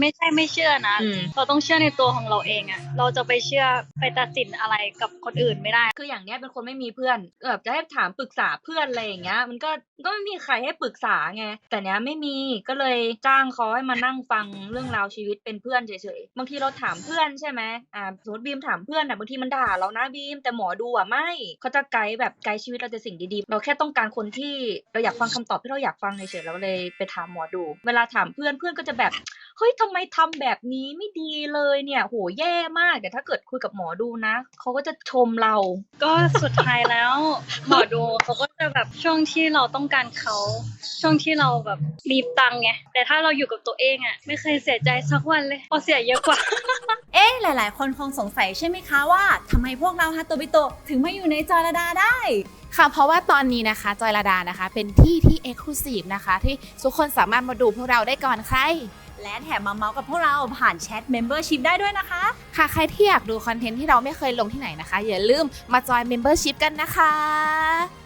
ไม่ใช่ไม่เชื่อนะ อืม เราต้องเชื่อในตัวของเราเองอะเราจะไปเชื่อไปตัดสินอะไรกับคนอื่นไม่ได้ คืออย่างเนี้ยเป็นคนไม่มีเพื่อนแบบจะให้ถามปรึกษาเพื่อนอะไรอย่างเงี้ย มันก็ก็ไม่มีใครให้ปรึกษาไงแต่เนี้ยไม่มีก็เลยจ้างเขาให้มานั่งฟังเรื่องราวชีวิตเป็นเพื่อนเฉยๆบางทีเราถามเพื่อนใช่ไหมอ่าสมมติบีมถามเพื่อนอะบางทีมันด่าเรานะบีมแต่หมอดูอะไม่เขาจะไกด์แบบไกด์ชีวิตเราจะสิ่งดีๆ เราแค่ต้องการคนที่เราอยากฟังคำตอบที่เราอยากฟังเฉยๆเราเลยไปถามหมอดู เวลาถามเพื่อนเพื่อนก็จะแบบ เฮ้ยทำไมทำแบบนี้ไม่ดีเลยเนี่ย โหแย่มากแต่ถ้าเกิดคุยกับหมอดูนะเขาก็จะชมเรา ก็สุดท้ายแล้ว หมอดูเขาก็จะแบบช่วงที่เราต้องการเขาช่วงที่เราแบบมีตังค์ไงแต่ถ้าเราอยู่กับตัวเองอะไม่เคยเสียใจสักวันเลยเพอเสียเยอะกว่า เอ๊ะหลาย ๆ คนคงสงสัยใช่ไหมคะว่าทำไมพวกเราฮาโตบิโตะถึงมาอยู่ในจอระดาได้ค่ะเพราะว่าตอนนี้นะคะจอยลาดานะคะ เป็นที่ที่ Exclusive นะคะ ที่ทุกคนสามารถมาดูพวกเราได้ก่อนใคร และแถมมาเมาส์กับพวกเราผ่านแชท Membership ได้ด้วยนะคะ ค่ะใครที่อยากดูคอนเทนต์ที่เราไม่เคยลงที่ไหนนะคะ อย่าลืมมาจอย Membership กันนะคะมากันเยอะๆนะ